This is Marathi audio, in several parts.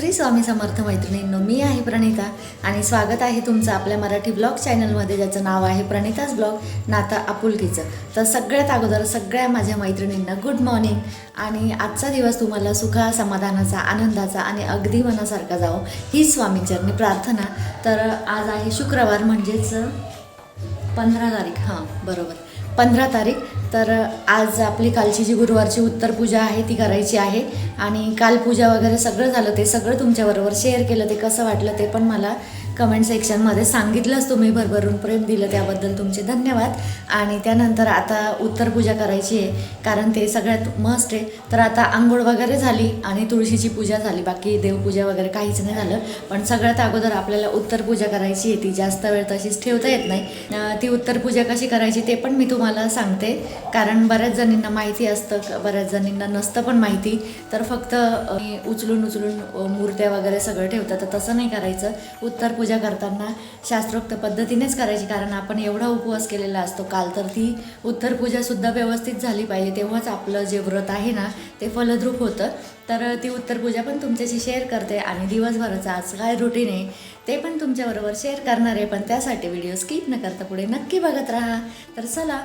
श्री स्वामी समर्थ मैत्रिणींनो मी आहे प्रणिता आणि स्वागत आहे तुमचं आपल्या मराठी ब्लॉग चॅनलमध्ये ज्याचं नाव आहे प्रणिताच ब्लॉग नाता आपुलकीचं. तर सगळ्यात अगोदर सगळ्या माझ्या मैत्रिणींना गुड मॉर्निंग आणि आजचा दिवस तुम्हाला सुखा समाधानाचा आनंदाचा आणि अगदी मनासारखा जावो ही स्वामींचरणी प्रार्थना. तर आज आहे शुक्रवार म्हणजेच पंधरा तारीख. हां बरोबर. पंधरा तारीख. तर आज आपली कालची जी गुरुवारची उत्तर पूजा आहे ती करायची आहे. आणि काल पूजा वगैरे सगळं झालं ते सगळं तुमच्याबरोबर शेअर केलं ते कसं वाटलं ते पण मला कमेंट सेक्शनमध्ये सांगितलंच तुम्ही भरभरून प्रेम दिलं त्याबद्दल तुमचे धन्यवाद. आणि त्यानंतर आता उत्तर पूजा करायची आहे कारण ते सगळ्यात मस्ट आहे. तर आता आंघोळ वगैरे झाली आणि तुळशीची पूजा झाली. बाकी देवपूजा वगैरे काहीच नाही झालं. पण सगळ्यात अगोदर आपल्याला उत्तर पूजा करायची आहे. ती जास्त वेळ तशीच ठेवता येत नाही. ती उत्तर पूजा कशी करायची ते पण मी तुम्हाला सांगते. कारण बऱ्याच जणींना माहिती असतं बऱ्याच जणींना नसतं पण माहिती. तर फक्त उचलून उचलून मूर्त्या वगैरे सगळं ठेवतात तर तसं नाही करायचं. उत्तर पूजा पूजा करताना शास्त्रोक्त पद्धतीनेच करायची कारण आपण एवढा उपवास केलेला असतो काल तर ती उत्तर पूजासुद्धा व्यवस्थित झाली पाहिजे. तेव्हाच आपलं जे व्रत आहे ना ते फलद्रूप होतं. तर ती उत्तर पूजा पण तुमच्याशी शेअर करते आणि दिवसभराचं आज काय रुटीन आहे ते पण तुमच्याबरोबर शेअर करणार आहे. पण त्यासाठी व्हिडिओ स्किप न करता पुढे नक्की बघत राहा. तर चला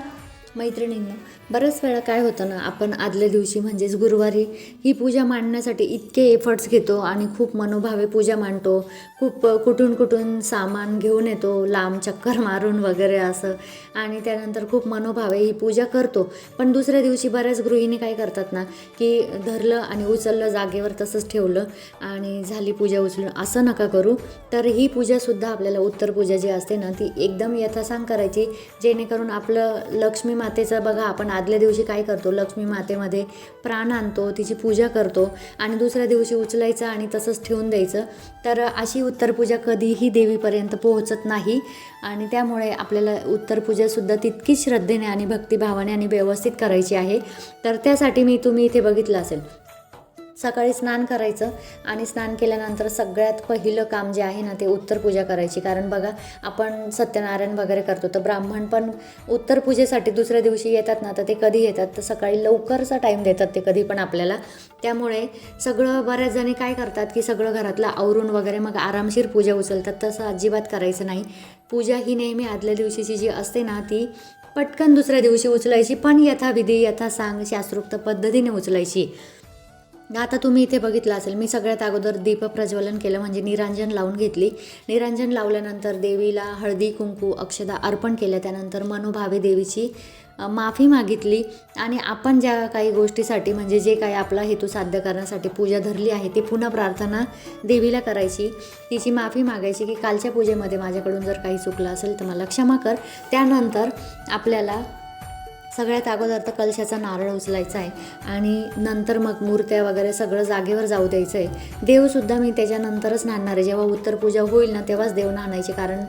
मैत्रिणींना बऱ्याच वेळा काय होतं ना आपण आदल्या दिवशी म्हणजेच गुरुवारी ही पूजा मांडण्यासाठी इतके एफर्ट्स घेतो आणि खूप मनोभावे पूजा मांडतो. खूप कुठून कुठून सामान घेऊन येतो लांब चक्कर मारून वगैरे असं. आणि त्यानंतर खूप मनोभावे ही पूजा करतो. पण दुसऱ्या दिवशी बऱ्याच गृहिणी काय करतात ना की धरलं आणि उचललं जागेवर तसंच ठेवलं आणि झाली पूजा उचलून असं नका करू. तर ही पूजासुद्धा आपल्याला उत्तर पूजा जी असते ना ती एकदम यथासांग करायची जेणेकरून आपलं लक्ष्मी मातेचं बघा आपण आदल्या दिवशी काय करतो? लक्ष्मी मातेमध्ये प्राण आणतो तिची पूजा करतो आणि दुसऱ्या दिवशी उचलायचं आणि तसंच ठेवून द्यायचं. तर अशी उत्तरपूजा कधीही देवीपर्यंत पोहोचत नाही आणि त्यामुळे आपल्याला उत्तरपूजासुद्धा तितकीच श्रद्धेने आणि भक्तिभावाने आणि व्यवस्थित करायची आहे. तर त्यासाठी मी तुम्ही इथे बघितलं असेल. सकाळी स्नान करायचं आणि स्नान केल्यानंतर सगळ्यात पहिलं काम जे आहे ना ते उत्तर पूजा करायची. कारण बघा आपण सत्यनारायण वगैरे करतो तर ब्राह्मण पण उत्तर पूजेसाठी दुसऱ्या दिवशी येतात ना तर ते कधी येतात? तर सकाळी लवकरचा टाईम देतात ते कधी पण आपल्याला. त्यामुळे सगळं बऱ्याच जणी काय करतात की सगळं घरातलं आवरून वगैरे मग आरामशीर पूजा उचलतात. तसं अजिबात करायचं नाही. पूजा ही नेहमी आदल्या दिवशीची जी असते ना ती पटकन दुसऱ्या दिवशी उचलायची पण यथाविधी यथा सांग शास्त्रोक्त पद्धतीने उचलायची. आता तुम्ही इथे बघितलं असेल मी सगळ्यात अगोदर दीप प्रज्वलन केलं म्हणजे निरांजन लावून घेतली. निरांजन लावल्यानंतर देवीला हळदी कुंकू अक्षदा अर्पण केल्या. त्यानंतर मनोभावे देवीची माफी मागितली. आणि आपण ज्या काही गोष्टीसाठी म्हणजे जे काही आपला हेतू साध्य करण्यासाठी पूजा धरली आहे ती पुन्हा प्रार्थना देवीला करायची. तिची माफी मागायची की कालच्या पूजेमध्ये माझ्याकडून जर काही चुकलं असेल तर मला क्षमा कर. त्यानंतर आपल्याला सगळ्यात अगोदर तर कलशाचा नारळ उचलायचा आहे आणि नंतर मग मूर्त्या वगैरे सगळं जागेवर जाऊ द्यायचं आहे. देवसुद्धा मी त्याच्यानंतरच नाणणार आहे. जेव्हा उत्तर पूजा होईल ना तेव्हाच देव नाणायचे कारण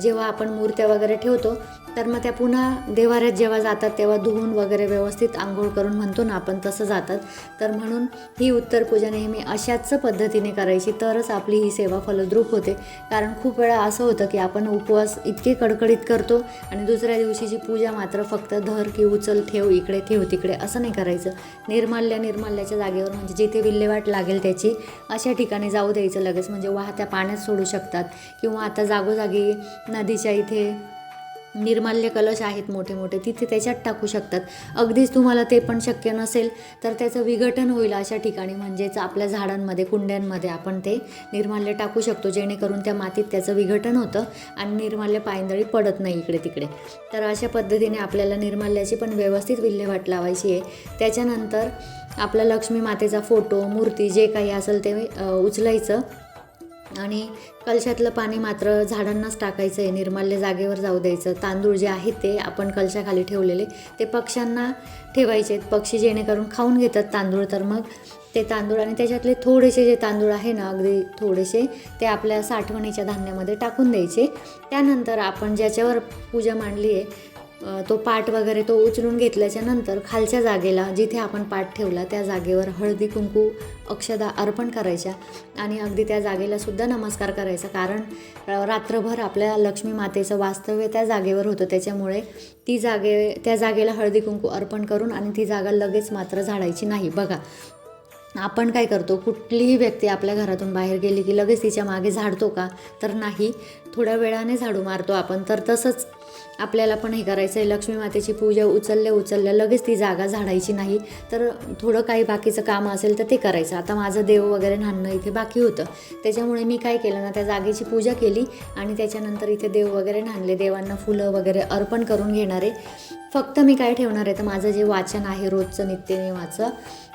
जेव्हा आपण मूर्त्या वगैरे ठेवतो तर मग त्या पुन्हा देवाऱ्यात जेव्हा जातात तेव्हा धुवून वगैरे व्यवस्थित आंघोळ करून म्हणतो ना आपण तसं जातात. तर म्हणून ही उत्तर पूजा नेहमी अशाच पद्धतीने करायची तरच आपली ही सेवा फलद्रूप होते. कारण खूप वेळा असं होतं की आपण उपवास इतके कडकडीत करतो आणि दुसऱ्या दिवशीची पूजा मात्र फक्त धर की उचल ठेव इकडे ठेव तिकडे असं नाही करायचं. निर्माल्य निर्माल्याच्या जागेवर म्हणजे जिथे विल्हेवाट लागेल त्याची अशा ठिकाणी जाऊ द्यायचं लगेच. म्हणजे वाहत्या पाण्यात सोडू शकतात किंवा आता जागोजागी नदीच्या इथे निर्माल्य कलश आहेत मोठे मोठे तिथे त्याच्यात टाकू शकतात. अगदीच तुम्हाला ते पण शक्य नसेल तर त्याचं विघटन होईल अशा ठिकाणी म्हणजेच आपल्या झाडांमध्ये कुंड्यांमध्ये आपण ते निर्माल्य टाकू शकतो जेणेकरून त्या मातीत त्याचं विघटन होतं आणि निर्माल्य पायंदळी पडत नाही इकडे तिकडे. तर अशा पद्धतीने आपल्याला निर्माल्याची पण व्यवस्थित विल्हेवाट लावायची आहे. त्याच्यानंतर आपला लक्ष्मी मातेचा फोटो मूर्ती जे काही असेल ते उचलायचं. आणि कलशातलं पाणी मात्र झाडांनाच टाकायचं आहे. निर्माल्य जागेवर जाऊ द्यायचं. तांदूळ जे आहेत ते आपण कलशाखाली ठेवलेले ते पक्ष्यांना ठेवायचे आहेत. पक्षी जेणेकरून खाऊन घेतात तांदूळ. तर मग ते तांदूळ आणि त्याच्यातले थोडेसे जे तांदूळ आहे ना अगदी थोडेसे ते आपल्या साठवणीच्या धान्यामध्ये टाकून द्यायचे. त्यानंतर आपण ज्याच्यावर पूजा मांडली आहे तो पाट वगैरे तो उचलून घेतल्याच्या नंतर खालच्या जागेला जिथे आपण पाट ठेवला त्या जागेवर हळदी कुंकू अक्षदा अर्पण करायच्या आणि अगदी त्या जागेला सुद्धा नमस्कार करायचा. कारण रात्रभर आपल्या लक्ष्मी मातेचं वास्तव्य त्या जागेवर होतं. त्याच्यामुळे ती जागे त्या जागेला हळदी कुंकू अर्पण करून आणि ती जागा लगेच मात्र झाडायची नाही. बघा आपण काय करतो? कुठलीही व्यक्ती आपल्या घरातून बाहेर गेली की लगेच तिच्यामागे झाडतो का? तर नाही. थोड्या वेळाने झाडू मारतो आपण. तर तसंच आपल्याला पण हे करायचं आहे लक्ष्मी मातेची पूजा उचलल्या उचलल्या लगेच ती जागा झाडायची नाही. तर थोडं काही बाकीचं काम असेल तर ते करायचं. आता माझं देव वगैरे न्हाणं इथे बाकी होतं. त्याच्यामुळे मी काय केलं ना त्या जागेची पूजा केली आणि त्याच्यानंतर इथे देव वगैरे न्हाणले. देवांना फुलं वगैरे अर्पण करून घेणारे फक्त मी काय ठेवणार आहे तर माझं जे वाचन आहे रोजचं नित्यनेमाचं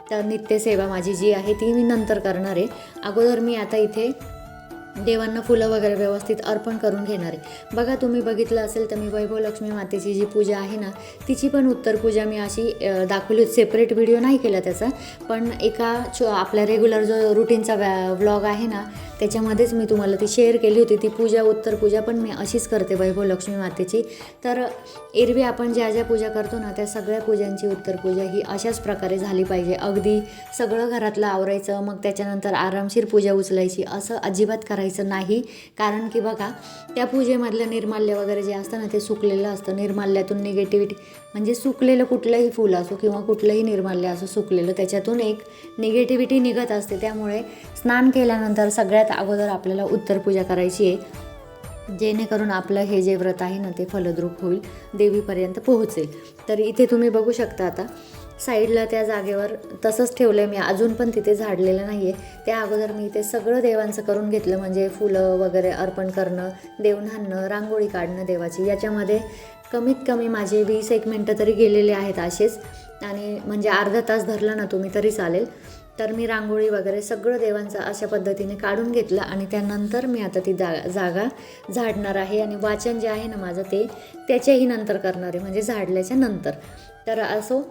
तर नित्यसेवा माझी जी आहे ती मी नंतर करणार आहे. अगोदर मी आता इथे देवांना फुलं वगैरे व्यवस्थित अर्पण करून घेणार. आहे बघा तुम्ही बघितलं असेल तर मी वैभव लक्ष्मी मातेची जी पूजा आहे ना तिची पण उत्तर पूजा मी अशी दाखवली होती. सेपरेट व्हिडिओ नाही केला त्याचा. पण एका छो आपल्या रेग्युलर जो रुटीनचा व्या व्लॉग आहे ना त्याच्यामध्येच मी तुम्हाला ती शेअर केली होती. ती पूजा उत्तर पूजा पण मी अशीच करते वैभव लक्ष्मी मातेची. तर एरवी आपण ज्या ज्या पूजा करतो ना त्या सगळ्या पूजांची उत्तर पूजा ही अशाच प्रकारे झाली पाहिजे. अगदी सगळं घरातलं आवरायचं मग त्याच्यानंतर आरामशीर पूजा उचलायची असं अजिबात करायचं नाही. कारण की बघा त्या पूजेमधलं निर्माल्य वगैरे जे असतं ना ते सुकलेलं असतं. निर्माल्यातून निगेटिव्हिटी म्हणजे सुकलेलं कुठलंही फूल असो किंवा कुठलंही निर्माल्य असो सुकलेलं त्याच्यातून एक निगेटिव्हिटी निघत असते. त्यामुळे स्नान केल्यानंतर सगळ्यात अगोदर आपल्याला उत्तर पूजा करायची आहे. जेणेकरून आपलं हे जे व्रत आहे ना ते फलद्रूप होईल देवीपर्यंत पोहोचेल. तर इथे तुम्ही बघू शकता आता साईडला त्या जागेवर तसंच ठेवलं आहे मी. अजून पण तिथे झाडलेलं नाही आहे त्या अगोदर मी इथे सगळं देवांचं करून घेतलं. म्हणजे फुलं वगैरे अर्पण करणं देव रांगोळी काढणं देवाची. याच्यामध्ये कमीत कमी माझे वीस एक मिनटं तरी गेलेले आहेत असेच. आणि म्हणजे अर्धा तास धरला ना तुम्ही तरी चालेल. तर मी रांगोळी वगैरे सगळं देवांचं अशा पद्धतीने काढून घेतलं आणि त्यानंतर मी आता ती जा जागा झाडणार आहे. आणि वाचन जे आहे ना माझं ते त्याच्याही नंतर करणार आहे. म्हणजे झाडल्याच्या नंतर. तर असो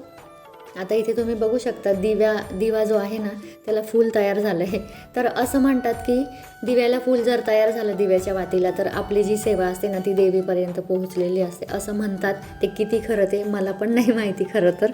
आता इथे तुम्ही बघू शकता दिव्या दिवा जो आहे ना त्याला फूल तयार झालं आहे तर असं म्हणतात की दिव्याला फूल जर तयार झालं दिव्याच्या वातीला तर आपली जी सेवा असते ना ती देवीपर्यंत पोहोचलेली असते. असं म्हणतात ते किती खरं ते मला पण नाही माहिती खरं तर.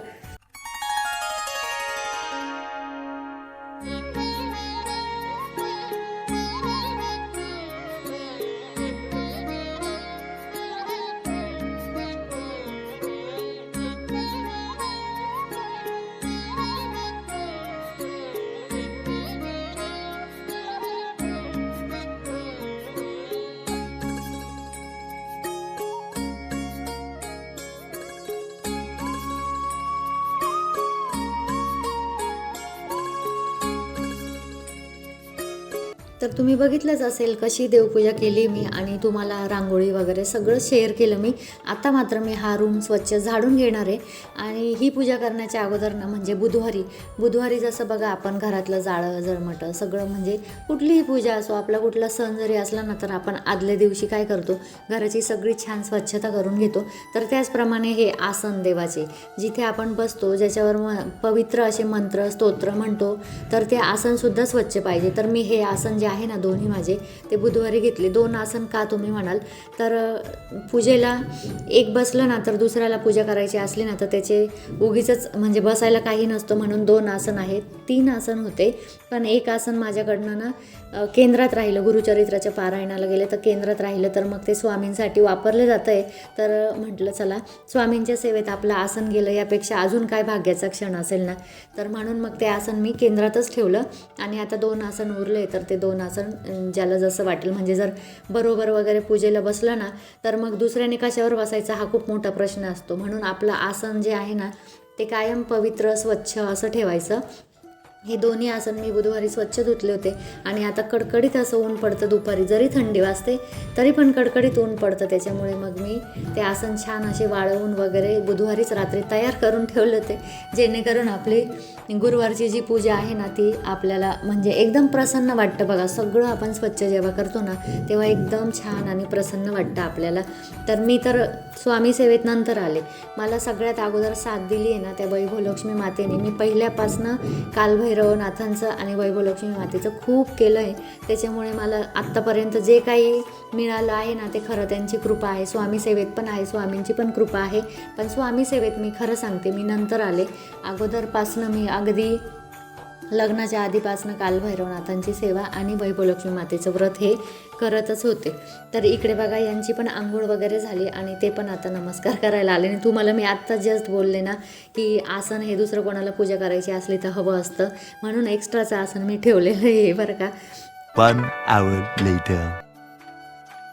तर तुम्ही बघितलंच असेल कशी देवपूजा केली मी आणि तुम्हाला रांगोळी वगैरे सगळं शेअर केलं मी. आता मात्र मी हा रूम स्वच्छ झाडून घेणार आहे. आणि ही पूजा करण्याच्या अगोदर ना म्हणजे बुधवारी बुधवारी जसं बघा आपण घरातलं जाळं जळमटं सगळं म्हणजे कुठलीही पूजा असो आपला कुठला सण जरी असला ना तर आपण आदल्या दिवशी काय करतो? घराची सगळी छान स्वच्छता करून घेतो. तर त्याचप्रमाणे हे आसन देवाचे जिथे आपण बसतो ज्याच्यावर म पवित्र असे मंत्र स्तोत्र म्हणतो तर ते आसनसुद्धा स्वच्छ पाहिजे. तर मी हे आसन जे आहे ना दोन्ही माझे ते बुधवारी घेतले. दोन आसन का तुम्ही म्हणाल? तर पूजेला एक बसलं ना तर दुसऱ्याला पूजा करायची असली ना तर त्याचे उगीच म्हणजे बसायला काही नसतं म्हणून दोन आसन आहेत. तीन आसन होते पण एक आसन माझ्याकडनं ना केंद्रात राहिलं. गुरुचरित्राच्या पारायणाला गेलं तर केंद्रात राहिलं. तर मग ते स्वामींसाठी वापरलं जातं आहे तर म्हटलं चला स्वामींच्या सेवेत आपलं आसन गेलं. यापेक्षा अजून काय भाग्याचा क्षण असेल ना? तर म्हणून मग ते आसन मी केंद्रातच ठेवलं. आणि आता दोन आसन उरले तर ते दोन आसन ज्याला जसं वाटेल म्हणजे जर बरोबर वगैरे पूजेला बसलं ना तर मग दुसऱ्याने कशावर बसायचा हा खूप मोठा प्रश्न असतो. म्हणून आपलं आसन जे आहे ना ते कायम पवित्र स्वच्छ असं ठेवायचं. हे दोन्ही आसन मी बुधवारी स्वच्छ धुतले होते. आणि आता कडकडीत असं ऊन पडतं दुपारी. जरी थंडी वाजते तरी पण कडकडीत ऊन पडतं. त्याच्यामुळे मग मी ते आसन छान असे वाळवून वगैरे बुधवारीच रात्री तयार करून ठेवले होते. जेणेकरून आपली गुरुवारची जी पूजा आहे ना ती आपल्याला म्हणजे एकदम प्रसन्न वाटतं. बघा सगळं आपण स्वच्छ जेव्हा करतो ना तेव्हा एकदम छान आणि प्रसन्न वाटतं आपल्याला. तर मी तर स्वामी सेवेत नंतर आले. मला सगळ्यात अगोदर साथ दिली आहे ना त्या वैभवलक्ष्मी मातेने. मी पहिल्यापासनं भैरवनाथांचं आणि वैभवलक्ष्मी मातेचं खूप केलं आहे. त्याच्यामुळे मला आत्तापर्यंत जे काही मिळालं आहे ना ते खरं त्यांची कृपा आहे. स्वामी सेवेत पण आहे स्वामींची पण कृपा आहे. पण स्वामी सेवेत मी खरं सांगते मी नंतर आले. अगोदरपासनं मी अगदी लग्नाच्या आधीपासनं कालभैरवनाथांची सेवा आणि वैभवलक्ष्मी मातेचं व्रत हे करतच होते. तर इकडे बघा यांची पण आंघोळ वगैरे झाली आणि ते पण आता नमस्कार करायला आले. आणि तुम्हाला मी आत्ता जस्ट बोलले ना की आसन हे दुसरं कोणाला पूजा करायची असली तर हवं असतं. म्हणून एक्स्ट्राचं आसन मी ठेवलेलं आहे बरं का? One hour later.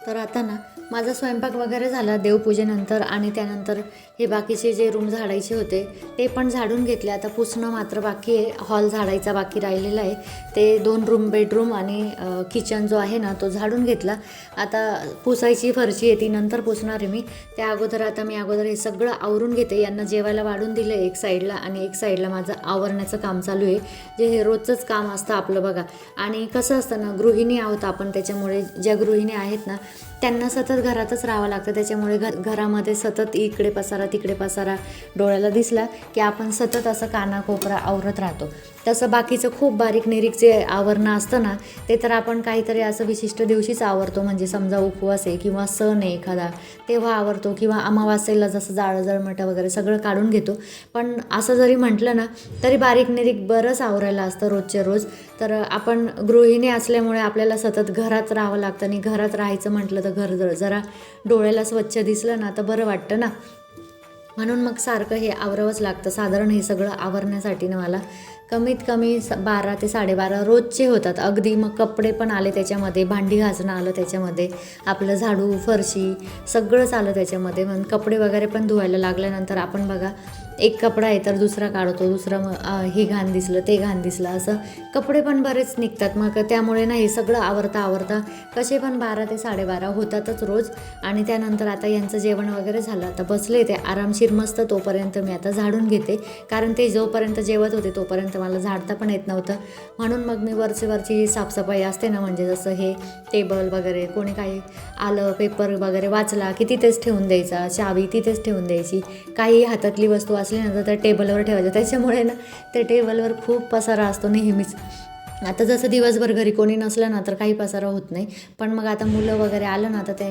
तर आता ना माझा स्वयंपाक वगैरे झाला देवपूजेनंतर आणि त्यानंतर हे बाकीचे जे रूम झाडायचे होते ते पण झाडून घेतले. आता पुसणं मात्र बाकी आहे. हॉल झाडायचा बाकी राहिलेला आहे. ते दोन रूम बेडरूम आणि किचन जो आहे ना तो झाडून घेतला. आता पुसायची फरशी आहे ती नंतर पुसणार आहे मी. त्या अगोदर आता मी अगोदर हे सगळं आवरून घेते. यांना जेवायला वाढून दिलं एक साईडला आणि एक साईडला माझं आवरण्याचं काम चालू आहे. जे हे रोजचंच काम असतं आपलं बघा. आणि कसं असतं ना गृहिणी आहोत आपण त्याच्यामुळे ज्या गृहिणी आहेत ना त्यांना सतत घरातच राहावं लागतं. त्याच्यामुळे घर घरामध्ये सतत इकडे पसारा तिकडे पसारा डोळ्याला दिसला की आपण सतत असं कानाकोपरा आवरत राहतो. तसं बाकीचं खूप बारीक निरीक जे आवरणं असतं ना ते तर आपण काहीतरी असं विशिष्ट दिवशीच आवरतो. म्हणजे समजा उपवास आहे किंवा सण आहे एखादा तेव्हा आवरतो किंवा अमावास्येला जसं जाळं जळमटं वगैरे सगळं काढून घेतो. पण असं जरी म्हटलं ना तरी बारीक निरीक बरंच आवरायला असतं रोजच्या रोज. तर आपण गृहिणी असल्यामुळे आपल्याला सतत घरात राहावं लागतं आणि घरात राहायचं म्हटलं तर घर जर जरा डोळ्याला स्वच्छ दिसलं ना तर बरं वाटतं ना. म्हणून मग सारखं हे आवरावंच लागतं. साधारण हे सगळं आवरण्यासाठी ना मला कमीत कमी स बारा ते साडेबारा रोजचे होतात. अगदी मग कपडे पण आले त्याच्यामध्ये भांडी घासणं आलं त्याच्यामध्ये आपलं झाडू फरशी सगळंच आलं त्याच्यामध्ये. मग कपडे वगैरे पण धुवायला लागल्यानंतर आपण बघा एक कपडा आहे तर दुसरा काढतो दुसरं मग हे घाण दिसलं ते घाण दिसलं असं. कपडे पण बरेच निघतात मग त्यामुळे नाही सगळं आवरता आवरता कसे पण बारा ते साडेबारा होतातच रोज. आणि त्यानंतर आता यांचं जेवण वगैरे झालं आता बसले ते. आरामशीर मस्त तोपर्यंत मी आता झाडून घेते. कारण ते जोपर्यंत जेवत होते तोपर्यंत मला झाडता पण येत नव्हतं. म्हणून मग मी वरची वरची साफसफाई असते ना म्हणजे जसं हे टेबल वगैरे कोणी काही आलं पेपर वगैरे वाचला की तिथेच ठेवून द्यायचा चावी तिथेच ठेवून द्यायची. काही हातातली वस्तू असली त्या टेबलवर ठेवायचं. त्याच्यामुळे ना त्या टेबलवर खूप पसारा असतो नेहमीच. आता जसं दिवसभर घरी कोणी नसलं ना तर काही पसारा होत नाही. पण मग आता मुलं वगैरे आलं ना तर ते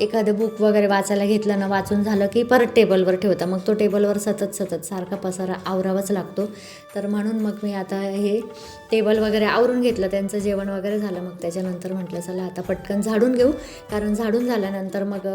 एखादं बुक वगैरे वाचायला घेतलं ना वाचून झालं की परत टेबलवर ठेवता. मग तो टेबलवर सतत सतत सारखा पसारा आवरावाच लागतो. तर म्हणून मग मी आता हे टेबल वगैरे आवरून घेतलं त्यांचं जेवण वगैरे झालं. मग त्याच्यानंतर म्हटलं चला आता पटकन झाडून घेऊ. कारण झाडून झाल्यानंतर मग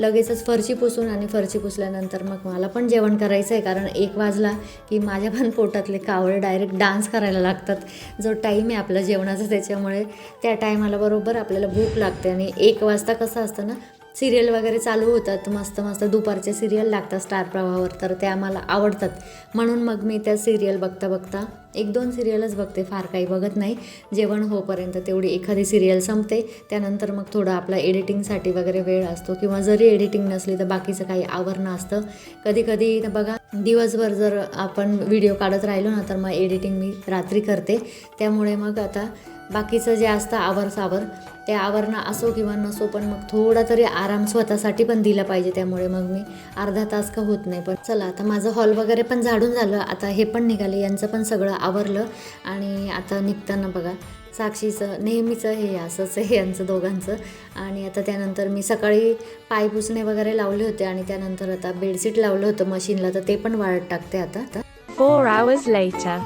लगेचच फरशी पुसून आणि फरशी पुसल्यानंतर मग मला पण जेवण करायचं आहे कारण एक वाजला की माझ्या पण पोटातले कावळे डायरेक्ट डान्स करायला लागतात. जो टाईम आहे आपला जेवणाचा त्याच्यामुळे त्या टायमाला बरोबर आपल्याला भूक लागते. आणि एक वाजता कसं असतं ना सिरियल वगैरे चालू होतात. मस्त मस्त दुपारच्या सिरियल लागतात स्टार प्रवाहावर तर त्या मला आवडतात. म्हणून मग मी त्या सिरियल बघता बघता एक दोन सिरियलच बघते. फार काही बघत नाही. जेवण होपर्यंत तेवढी एखादी सिरियल संपते. त्यानंतर मग थोडं आपला एडिटिंगसाठी वगैरे वेळ असतो किंवा जरी एडिटिंग नसली तर बाकीचं काही आवरणं असतं. कधी कधी बघा दिवसभर जर आपण व्हिडिओ काढत राहिलो ना तर मग एडिटिंग मी रात्री करते. त्यामुळे मग आता बाकीचं जे असतं आवर सावर ते आवरणं असो किंवा नसो पण मग थोडा तरी आराम स्वतःसाठी पण दिला पाहिजे त्यामुळे मग मी अर्धा तास का होत नाही. पण चला आता माझं हॉल वगैरे पण झाडून झालं. आता हे पण निघाले यांचं पण सगळं आवरलं आणि आता निघताना बघा साक्षीचं नेहमीचं हे असंच आहे यांचं दोघांचं. आणि आता त्यानंतर मी सकाळी पाय पुसणे वगैरे लावले होते आणि त्यानंतर आता बेडशीट लावलं होतं मशीनला तर ते पण वाळत टाकते आता. Four hours later.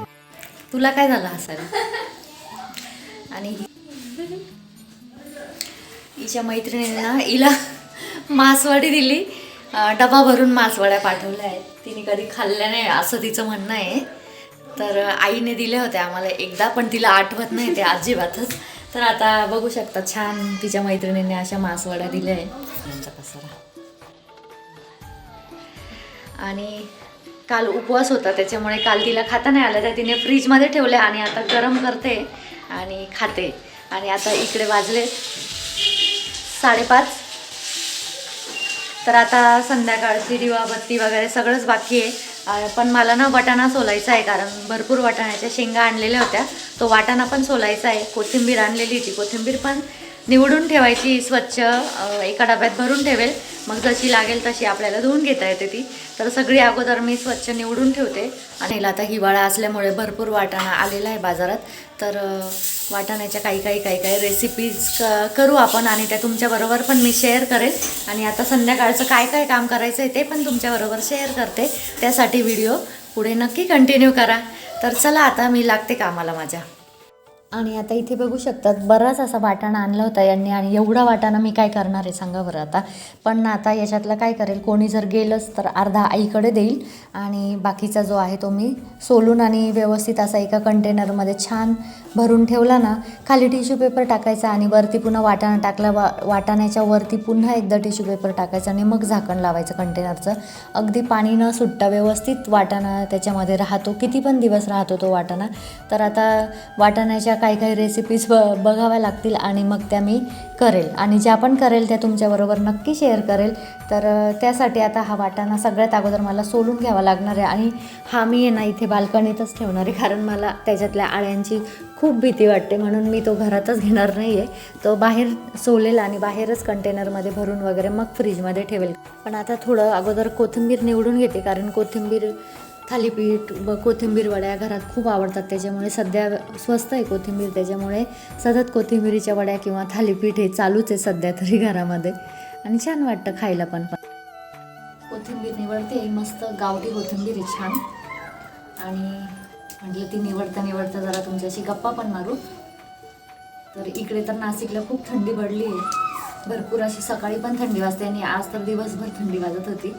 तुला काय झालं हसायला आणि हिच्या मैत्रिणींना हिला मासवाडी दिली. डबा भरून मासवड्या पाठवल्या आहेत. तिने कधी खाल्ल्या नाही असं तिचं म्हणणं आहे. तर आईने दिल्या होत्या आम्हाला एकदा पण तिला आठवत नाही ते अजिबातच. तर आता बघू शकता छान तिच्या मैत्रिणींनी अशा मासवड्या दिल्या आहेत. यांचा पसारा आणि काल उपवास होता त्याच्यामुळे काल तिला खाता नाही आलं तर तिने फ्रीजमध्ये ठेवले आणि आता गरम करते आणि खाते. आणि आता इकडे वाजले. साडेपाच. तर आता संध्याकाळची दिवाबत्ती वगैरे सगळंच बाकी आहे. पण मला ना वाटाणा सोलायचा आहे कारण भरपूर वाटाण्याच्या शेंगा आणलेल्या होत्या. तो वाटाणा पण सोलायचा आहे. कोथिंबीर आणलेली होती. कोथिंबीर पण निवडून ठेवायची स्वच्छ एका डब्यात भरून ठेवेल. मग जशी लागेल तशी आपल्याला धुवून घेता येते ती. तर सगळी अगोदर मी स्वच्छ निवडून ठेवते. आणि आता हिवाळा असल्यामुळे भरपूर वाटाणा आलेला आहे बाजारात. तर वाटाण्याच्या काही काही काही काही रेसिपीज क करू आपण आणि त्या तुमच्याबरोबर पण मी शेअर करेन. आणि आता संध्याकाळचं काय काय काम करायचं आहे ते पण तुमच्याबरोबर शेअर करते. त्यासाठी व्हिडिओ पुढे नक्की कंटिन्यू करा. तर चला आता मी लागते कामाला माझ्या. आणि आता इथे बघू शकतात बराच असा वाटाणा आणला होता यांनी आणि एवढा वाटाणा मी काय करणार आहे सांगा बरं आता. पण ना आता याच्यातलं काय करेल कोणी जर गेलंच तर अर्धा आईकडे देईल. आणि बाकीचा जो आहे तो मी सोलून आणि व्यवस्थित असा एका कंटेनरमध्ये छान भरून ठेवला ना खाली टिश्यू पेपर टाकायचा आणि वरती पुन्हा वाटाणा टाकला वा वाटाण्याच्या वरती पुन्हा एकदा टिश्यू पेपर टाकायचा आणि मग झाकण लावायचं कंटेनरचं. अगदी पाणी न सुटता व्यवस्थित वाटाणा त्याच्यामध्ये राहतो. किती पण दिवस राहतो तो वाटाणा. तर आता वाटाण्याच्या काही काही रेसिपीज ब बघाव्या लागतील आणि मग त्या मी करेल. आणि ज्या पण करेल त्या तुमच्याबरोबर नक्की शेअर करेल. तर त्यासाठी आता हा वाटाणा सगळ्यात अगोदर मला सोलून घ्यावा लागणार आहे. आणि हा मी आहे ना इथे बाल्कनीतच ठेवणार आहे. कारण मला त्याच्यातल्या आळ्यांची खूप भीती वाटते. म्हणून मी तो घरातच घेणार नाही आहे तो बाहेर सोलेल आणि बाहेरच कंटेनरमध्ये भरून वगैरे मग फ्रीजमध्ये ठेवेल. पण आता थोडं अगोदर कोथिंबीर निवडून घेते कारण कोथिंबीर थालीपीठ व कोथिंबीर वड्या घरात खूप आवडतात. त्याच्यामुळे सध्या स्वस्त आहे कोथिंबीर. त्याच्यामुळे सतत कोथिंबीरीच्या वड्या किंवा थालीपीठ हे चालूच आहे सध्या तरी घरामध्ये. आणि छान वाटतं खायला पण पण. कोथिंबीर निवडते. मस्त गावठी कोथिंबीर आहे छान. आणि म्हटलं ती निवडता निवडता जरा तुमच्याशी गप्पा पण मारू. तर इकडे तर नाशिकला खूप थंडी पडली आहे. भरपूर अशी सकाळी पण थंडी वाजते आणि आज तर दिवसभर थंडी वाजत होती.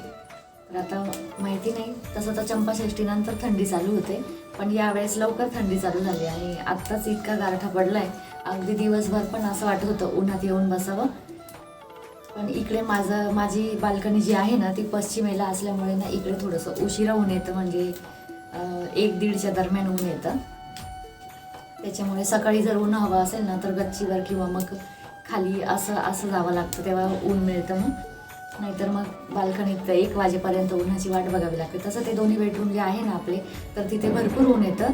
तर आता माहिती नाही तसं तर चंपाषष्टीनंतर थंडी चालू होते. पण यावेळेस लवकर थंडी चालू झाली आणि आत्ताच इतका गारठा पडला आहे अगदी दिवसभर पण असं वाटत होतं उन्हात येऊन बसावं. पण इकडे माझं माझी बाल्कनी जी आहे ना ती पश्चिमेला असल्यामुळे ना इकडे थोडंसं उशिरा ऊन येतं. म्हणजे एक दीडच्या दरम्यान ऊन येतं. त्याच्यामुळे सकाळी जर ऊन हवं असेल ना तर गच्चीवर किंवा मग खाली असं असं जावं लागतं तेव्हा ऊन मिळतं मग. नाहीतर मग बाल्कनीत एक वाजेपर्यंत उन्हाची वाट बघावी लागते. तसं ते दोन्ही बेडरूम जे आहे ना आपले तर तिथे भरपूर ऊन येतं.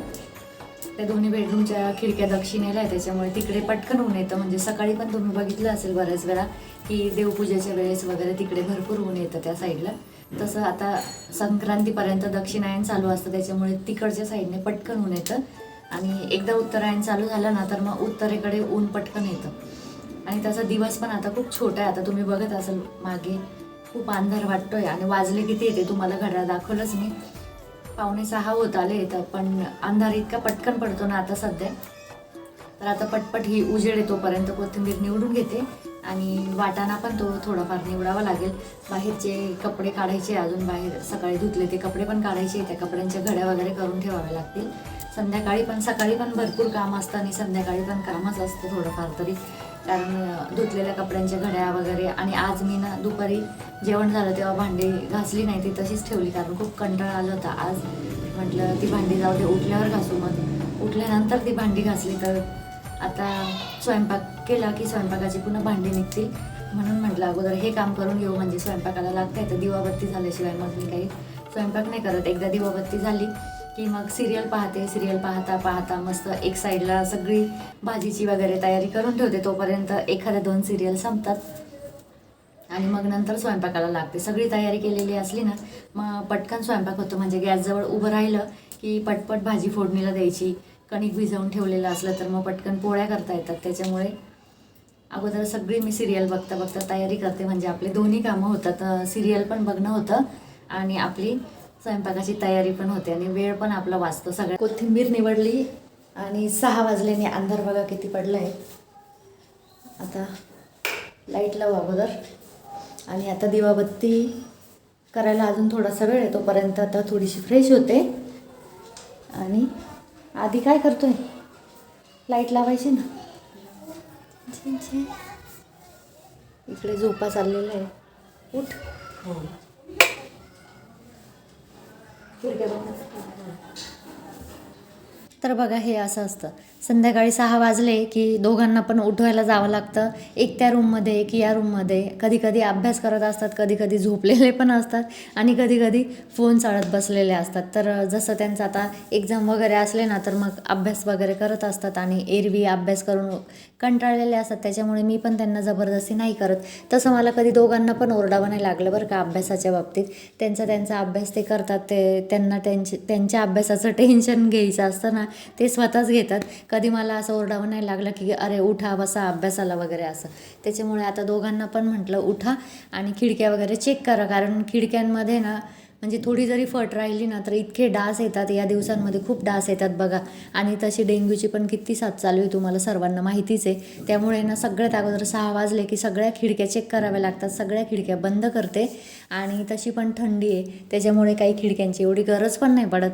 त्या दोन्ही बेडरूमच्या खिडक्या दक्षिणेला आहे त्याच्यामुळे तिकडे पटकन ऊन येतं. म्हणजे सकाळी पण तुम्ही बघितलं असेल बऱ्याच वेळा की देवपूजेच्या वेळेस वगैरे तिकडे भरपूर ऊन येतं त्या साईडला तसं आता संक्रांतीपर्यंत दक्षिणायन चालू असतं त्याच्यामुळे तिकडच्या साईडने पटकन ऊन येतं. आणि एकदा उत्तरायण चालू झालं ना तर मग उत्तरेकडे ऊन पटकन येतं. आणि त्याचा दिवस पण आता खूप छोटा आहे. आता तुम्ही बघत असाल मागे खूप अंधार वाटतोय आणि वाजले किती येते तुम्हाला घड्याळ दाखवलंच मी. पावणे सहा होत आले तर पण अंधार इतका पटकन पडतो ना आता सध्या. तर आता पटपट ही उजेड येतोपर्यंत कोथिंबीर निवडून घेते आणि वाटाणा पण तो थोडाफार निवडावा लागेल. बाहेरचे कपडे काढायचे अजून बाहेर सकाळी धुतले ते कपडे पण काढायचे त्या कपड्यांच्या घड्या वगैरे करून ठेवाव्या लागतील. संध्याकाळी पण सकाळी पण भरपूर काम असतं आणि संध्याकाळी पण कामच असतं थोडंफार तरी. कारण धुतलेल्या कपड्यांच्या घड्या वगैरे आणि आज मी ना दुपारी जेवण झालं तेव्हा भांडी घासली नाही ती तशीच ठेवली कारण खूप कंटाळा आला होता. आज म्हटलं ती भांडी जाऊ दे उठल्यावर घासू मग. उठल्यानंतर ती भांडी घासली तर आता स्वयंपाक केला की स्वयंपाकाची पुन्हा भांडी निघतील. म्हणून म्हटलं अगोदर हे काम करून घेऊ म्हणजे स्वयंपाकाला लागतंय तर दिवाबत्ती झाल्याशिवाय मग मी काही स्वयंपाक नाही करत. एकदा दिवाबत्ती झाली की मग सिरियल पाहते सिरियल पाहता पाहता मस्त एक साईडला सगळी भाजीची वगैरे तयारी करून ठेवते तोपर्यंत एखाद्या दोन सिरियल संपतात. आणि मग नंतर स्वयंपाकाला लागते. सगळी तयारी केलेली असली ना मग पटकन स्वयंपाक होतो. म्हणजे गॅसजवळ उभं राहिलं की पटपट भाजी फोडणीला द्यायची कणिक भिजवून ठेवलेलं असलं तर मग पटकन पोळ्या करता येतात. त्याच्यामुळे अगोदर सगळी मी सिरियल बघता बघता तयारी करते. म्हणजे आपले दोन्ही कामं होतात. सिरियल पण बघणं होतं आणि आपली स्वयंपाकाची तयारी पण होते. आणि वेळ पण आपला वाचतो. सगळ्या कोथिंबीर निवडली आणि सहा वाजल्याने अंधार बघा किती पडला आहे आता लाइट लावू अगोदर. आणि आता दिवाबत्ती करायला अजून थोडासा वेळ आहे. तोपर्यंत आता थोडीशी फ्रेश होते. आणि आधी काय करतोय? लाइट लावायची ना. इकडे झोपा चाललेला आहे. उठ. कर. तर बघा हे असं असतं. संध्याकाळी सहा वाजले की दोघांना पण उठवायला जावं लागतं. एक त्या रूममध्ये एक या रूममध्ये कधी कधी अभ्यास करत असतात कधी कधी झोपलेले पण असतात आणि कधी कधी फोन चाळत बसलेले असतात. तर जसं त्यांचं आता एक्झाम वगैरे असले ना तर मग अभ्यास वगैरे करत असतात आणि एरवी अभ्यास करून कंटाळलेले असतात. त्याच्यामुळे मी पण त्यांना जबरदस्ती नाही करत. तसं मला कधी दोघांना पण ओरडावं नाही लागलं बरं का अभ्यासाच्या बाबतीत. त्यांचा त्यांचा अभ्यास ते करतात ते त्यांना त्यांचे त्यांच्या अभ्यासाचं टेन्शन घ्यायचं असतं ना ते स्वतःच घेतात. कधी मला असं ओरडावं नाही लागलं की अरे उठा बसा अभ्यासाला वगैरे असं. त्याच्यामुळे आता दोघांना पण म्हटलं उठा आणि खिडक्या वगैरे चेक करा. कारण खिडक्यांमध्ये ना म्हणजे थोडी जरी फट राहिली ना तर इतके डास येतात. या दिवसांमध्ये खूप डास येतात बघा. आणि तशी डेंग्यूची पण किती साथ चालू आहे तुम्हाला सर्वांना माहितीच आहे. त्यामुळे ना सगळ्यात अगोदर सहा वाजले की सगळ्या खिडक्या चेक कराव्या लागतात. सगळ्या खिडक्या बंद करते. आणि तशी पण थंडी आहे. त्याच्यामुळे काही खिडक्यांची एवढी गरज पण नाही पडत.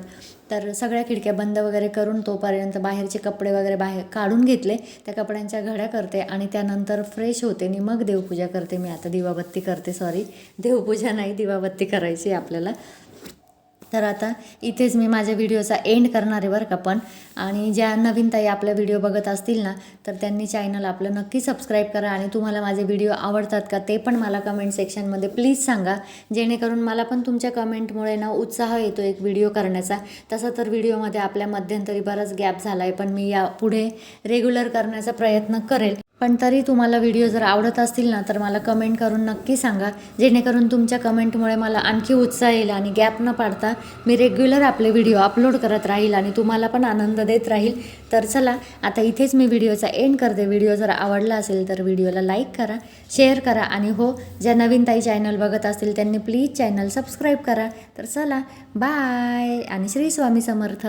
तर सगळ्या खिडक्या बंद वगैरे करून तोपर्यंत बाहेरचे कपडे वगैरे बाहेर काढून घेतले. त्या कपड्यांच्या घड्या करते आणि त्यानंतर फ्रेश होते. आणि मग देवपूजा करते मी आता. दिवाबत्ती करते सॉरी देवपूजा नाही दिवाबत्ती करायची आहे आपल्याला. तर आता इथेच मी माझ्या व्हिडिओचा एंड करणार आहे बरं का पण. आणि ज्या नवीन ताई आपला व्हिडिओ बघत असतील ना तर त्यांनी चॅनल आपलं नक्की सबस्क्राईब करा आणि तुम्हाला माझे व्हिडिओ आवडतात का ते पण मला कमेंट सेक्शनमध्ये प्लीज सांगा. जेणेकरून मला पण तुमच्या कमेंटमुळे ना उत्साह येतो एक व्हिडिओ करण्याचा. तसं तर व्हिडिओमध्ये आपल्या मध्यंतरी बराच गॅप झाला आहे पण मी या पुढे रेग्युलर करण्याचा प्रयत्न करेल. पण तरी तुम्हाला व्हिडिओ जर आवडत असतील ना तर मला कमेंट करून नक्की सांगा. जेणेकरून तुमच्या कमेंटमुळे मला आणखी उत्साह येईल आणि गॅप न पाडता मी रेग्युलर आपले व्हिडिओ अपलोड करत राहील आणि तुम्हाला पण आनंद देत राहील. तर चला आता इथेच मी व्हिडिओचा एंड करते. व्हिडिओ जर आवडला असेल तर व्हिडिओला लाईक करा शेअर करा आणि हो ज्या नवीन ताई चॅनल बघत असतील त्यांनी प्लीज चॅनल सबस्क्राईब करा. तर चला बाय आणि श्री स्वामी समर्थ.